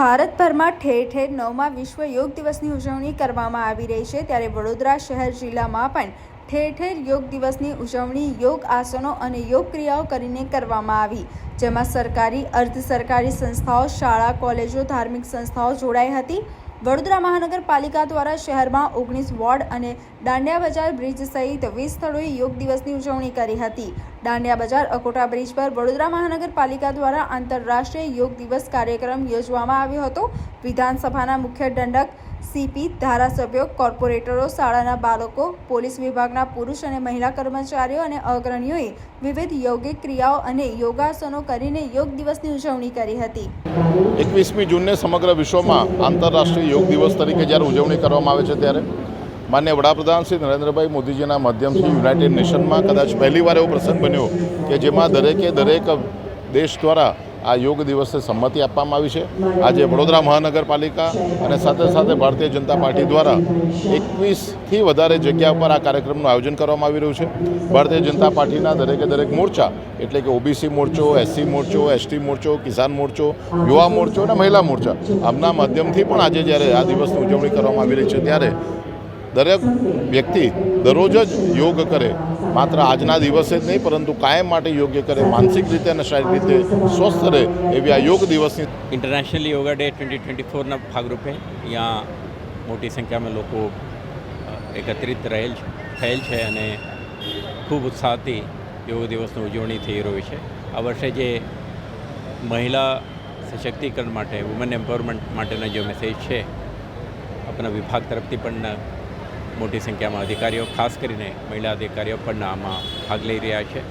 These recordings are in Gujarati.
ભારતભરમાં ઠેર ઠેર નવમા વિશ્વ યોગ દિવસની ઉજવણી કરવામાં આવી રહી છે. ત્યારે વડોદરા શહેર જિલ્લામાં પણ ઠેર ઠેર યોગ દિવસની ઉજવણી, યોગ આસનો અને યોગ ક્રિયાઓ કરીને કરવામાં આવી. જેમાં સરકારી, અર્ધ સરકારી સંસ્થાઓ, શાળા, કોલેજો, ધાર્મિક સંસ્થાઓ જોડાઈ હતી. વડોદરા મહાનગરપાલિકા દ્વારા શહેરમાં ઓગણીસ વોર્ડ અને દાંડિયા બજાર બ્રિજ સહિત વીસ સ્થળોએ યોગ દિવસની ઉજવણી કરી હતી. દાંડિયા બજાર અકોટા બ્રિજ પર વડોદરા મહાનગરપાલિકા દ્વારા આંતરરાષ્ટ્રીય યોગ દિવસ કાર્યક્રમ યોજવામાં આવ્યો હતો. વિધાનસભાના મુખ્ય દંડક સીપી ધારાસભ્યો, કોર્પોરેટરો, શાળાના બાળકો, પોલીસ વિભાગના પુરુષ અને મહિલા કર્મચારીઓ અને અગ્રણીઓએ વિવિધ યોગિક ક્રિયાઓ અને યોગાસનો કરીને યોગ દિવસની ઉજવણી કરી હતી. એકવીસમી જૂનને સમગ્ર વિશ્વમાં આંતરરાષ્ટ્રીય યોગ દિવસ તરીકે જ્યારે ઉજવણી કરવામાં આવે છે ત્યારે માન્ય વડાપ્રધાન શ્રી નરેન્દ્રભાઈ મોદીજીના માધ્યમથી યુનાઇટેડ નેશનમાં કદાચ પહેલીવાર એવો પ્રસંગ બન્યો કે જેમાં દરેકે દરેક દેશ દ્વારા આ યોગ દિવસે સંમતિ આપવામાં આવી છે. આજે વડોદરા મહાનગરપાલિકા અને સાથે સાથે ભારતીય જનતા પાર્ટી દ્વારા એકવીસથી વધારે જગ્યા પર આ કાર્યક્રમનું આયોજન કરવામાં આવી રહ્યું છે. ભારતીય જનતા પાર્ટીના દરેકે દરેક મોરચા, એટલે કે ઓબીસી મોરચો, એસસી મોરચો, એસટી મોરચો, કિસાન મોરચો, યુવા મોરચો અને મહિલા મોરચા, આમના માધ્યમથી પણ આજે જ્યારે આ દિવસની ઉજવણી કરવામાં આવી રહી છે, ત્યારે દરેક વ્યક્તિ દરરોજ જ યોગ કરે માત્ર આજના દિવસે જ નહીં, પરંતુ કાયમ માટે યોગ્ય કરે, માનસિક રીતે અને શારીરિક રીતે સ્વસ્થ રહે એવી આ યોગ દિવસની international yoga day twenty twenty ફોરના ભાગરૂપે ત્યાં મોટી સંખ્યામાં લોકો એકત્રિત રહેલ થયેલ છે અને ખૂબ ઉત્સાહથી યોગ દિવસની ઉજવણી થઈ રહી છે. આ વર્ષે જે મહિલા સશક્તિકરણ માટે વુમન એમ્પાવરમેન્ટ માટેનો જે મેસેજ છે, આપણા વિભાગ તરફથી પણ મોટી સંખ્યામાં અધિકારીઓ ખાસ કરીને મહિલા અધિકારીઓ પણ આમાં ભાગ લઈ રહ્યા છે.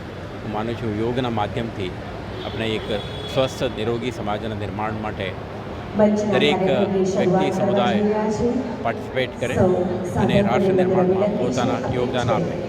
હું માનું છું યોગના માધ્યમથી આપણે એક સ્વસ્થ નિરોગી સમાજના નિર્માણ માટે દરેક વ્યક્તિ સમુદાય પાર્ટિસિપેટ કરે અને રાષ્ટ્ર નિર્માણમાં પોતાના યોગદાન આપે.